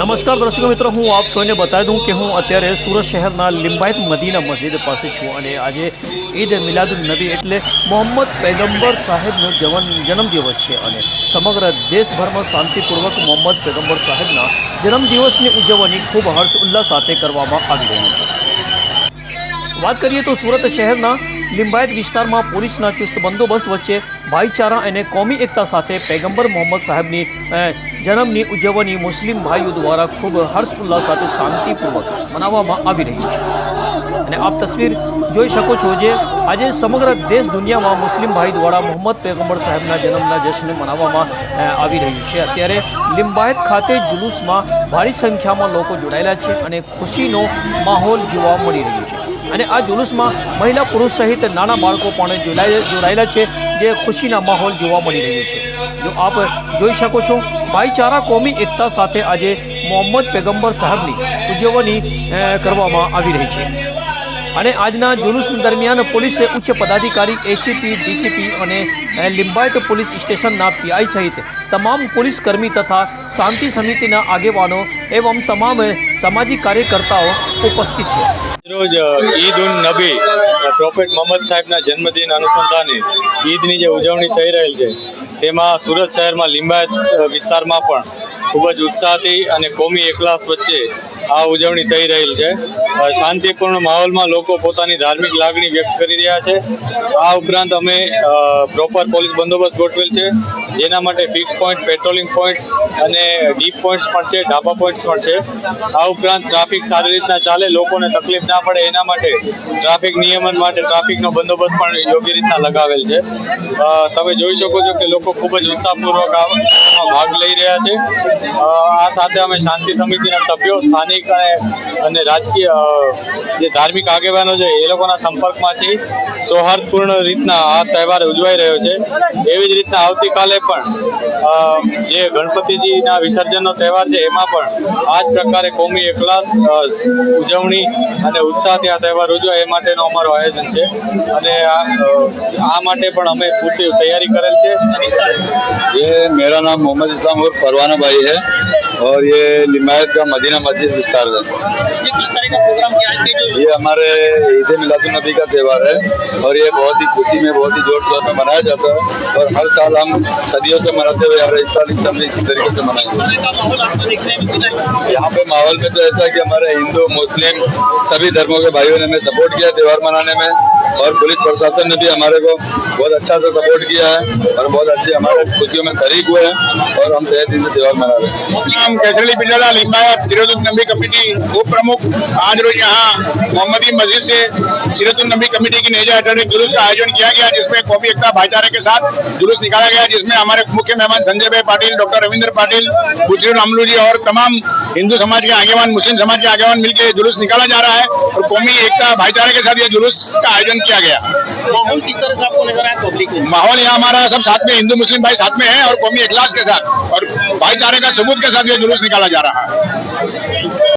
નમસ્કાર દર્શકો મિત્રો, હું આપ સૌને બતાવી દઉં કે હું અત્યારે સુરત શહેરના લિંબાયત મદીના મસ્જિદ પાસે છું અને આજે ઈદ મિલાદુલ નબી એટલે મોહમ્મદ પૈગંબર સાહેબનો જવન, જન્મદિવસ છે અને સમગ્ર દેશભરમાં શાંતિપૂર્વક મોહમ્મદ પૈગંબર સાહેબના જન્મદિવસની ઉજવણી ખૂબ હર્ષ ઉલ્લાસ સાથે કરવામાં આવી રહી છે. વાત કરીએ તો સુરત શહેરના લિંબાયત વિસ્તારમાં પોલીસના ચુસ્ત બંદોબસ્ત વચ્ચે ભાઈચારા અને કોમી એકતા સાથે પેગંબર મોહમ્મદ સાહેબની જન્મની ઉજવણી મુસ્લિમ ભાઈઓ દ્વારા ખૂબ હર્ષ ઉલ્લાસ સાથે શાંતિપૂર્વક મનાવવામાં આવી રહી છે. અને આપ તસવીર જોઈ શકો છો જે આજે સમગ્ર દેશ દુનિયામાં મુસ્લિમ ભાઈ દ્વારા મોહમ્મદ પેગમ્બર સાહેબના જન્મના જશ્ન મનાવવામાં આવી રહ્યું છે. અત્યારે લિંબાયત ખાતે જુલુસમાં ભારી સંખ્યામાં લોકો જોડાયેલા છે અને ખુશીનો માહોલ જોવા મળી રહ્યો છે. અને આ જુલુસમાં મહિલા પુરુષ સહિત નાના બાળકો પણ જોડાય જોડાયેલા છે, જે ખુશીના માહોલ જોવા મળી રહ્યું છે. જો આપ જોઈ શકો છો, ભાઈચારા કોમી એકતા સાથે આજે મોહમ્મદ પેગંબર સાહેબની ઉજવણી કરવામાં આવી રહી છે. અને આજના જુલુસ દરમિયાન પોલીસે ઉચ્ચ પદાધિકારી એસીપી ડીસીપી અને લિંબાયત પોલીસ સ્ટેશનના પીઆઈ સહિત તમામ પોલીસ કર્મી તથા શાંતિ સમિતિના આગેવાનો એવમ તમામ સામાજિક કાર્યકર્તાઓ ઉપસ્થિત છે. રોજ ઈદ ઉન નબી પ્રોફેટ મોહમ્મદ સાહેબના જન્મદિન અનુસંધાને ઈદની જે ઉજવણી થઈ રહેલ છે, તેમાં સુરત શહેરમાં લિંબાયત વિસ્તારમાં પણ ખૂબ જ ઉત્સાહથી અને કોમી એકલાસ વચ્ચે આ ઉજવણી થઈ રહેલ છે. શાંતિપૂર્ણ માહોલમાં લોકો પોતાની ધાર્મિક લાગણી વ્યક્ત કરી રહ્યા છે. આ ઉપરાંત અમે પ્રોપર પોલીસ બંદોબસ્ત ગોઠવેલ છે, જેના માટે ફિક્સ પોઈન્ટ પેટ્રોલિંગ પોઈન્ટ્સ અને ડીપ પોઈન્ટ્સ પણ છે ઢાબા પોઈન્ટ્સ પણ છે. આ ઉપરાંત ટ્રાફિક સારી રીતના ચાલે, લોકોને તકલીફ ના પડે, એના માટે ટ્રાફિક નિયમન માટે ટ્રાફિકનો બંદોબસ્ત પણ યોગ્ય રીતના લગાવેલ છે. તમે જોઈ શકો છો કે લોકો ખૂબ જ ઉત્સાહપૂર્વક ભાગ લઈ રહ્યા છે. આ સાથે અમે શાંતિ સમિતિના સભ્યો, સ્થાનિક અને અને રાજકીય અ, જે ધાર્મિક આગેવાનો છે એ લોકોના સંપર્કમાં છીએ સૌહાર્દપૂર્ણ રીતના આ તહેવાર ઉજવાઈ રહ્યો છે એવી જ રીતના આવતીકાલે પણ અ, જે ગણપતિજીના વિસર્જનનો તહેવાર છે એમાં પણ આ જ પ્રકારે કોમી એકલાસ અ, સ- ઉજવણી અને ઉત્સાહથી આ તહેવાર ઉજવાય એ માટેનું અમારું આયોજન છે અને આ અ, આ માટે પણ અમે પૂરતી તૈયારી કરેલ છે ये मेरा नाम मोहम्मद इस्लाम और परवाना भाई है और ये लिमायत का मदीना मस्जिद विस्तार है ये हमारे ईद मिलादुल नबी का त्यौहार है और ये बहुत ही खुशी में बहुत ही ज़ोर शोर में मनाया जाता है और हर साल हम सदियों से मनाते हुए आ रहे इस साल इस समय इसी तरीके से मनाएँगे। है? यहाँ पे माहौल में तो ऐसा है कि हमारे हिंदू मुस्लिम सभी धर्मों के भाइयों ने हमें सपोर्ट किया त्यौहार मनाने में। और पुलिस प्रशासन ने भी हमारे को बहुत अच्छा से सपोर्ट किया है और बहुत अच्छी हमारे खुशियों में शरीक हुए हैं और हम तय दिल से त्यौहार मना रहे हैं। नाम केसरी बिरला लिम्बायत सिरतुल नबी कमेटी, उप प्रमुख, आज रोज यहाँ मोहम्मदी मस्जिद से सिरतुल नबी कमेटी की नेजा हेठળ जुलूस का आयोजन किया गया, जिसमें कौमी एकता भाईचारे के साथ जुलूस निकाला गया, जिसमें हमारे मुख्य मेहमान संजय भाई पाटिल, डॉक्टर रविंद्र पाटिल पुत्री अमलू जी और तमाम हिंदू समाज के आगेवान, मुस्लिम समाज के आगेवान मिलकर जुलूस निकाला जा रहा है और कौमी एकता भाईचारे के साथ ये जुलूस का आयोजन किया गया माहौल किस तरह से आपको नजर आया पब्लिक में माहौल यहाँ हमारा सब साथ में हिंदू मुस्लिम भाई साथ में है और कौमी इखलास के साथ और भाईचारे का सबूत के साथ ये जुलूस निकाला जा रहा है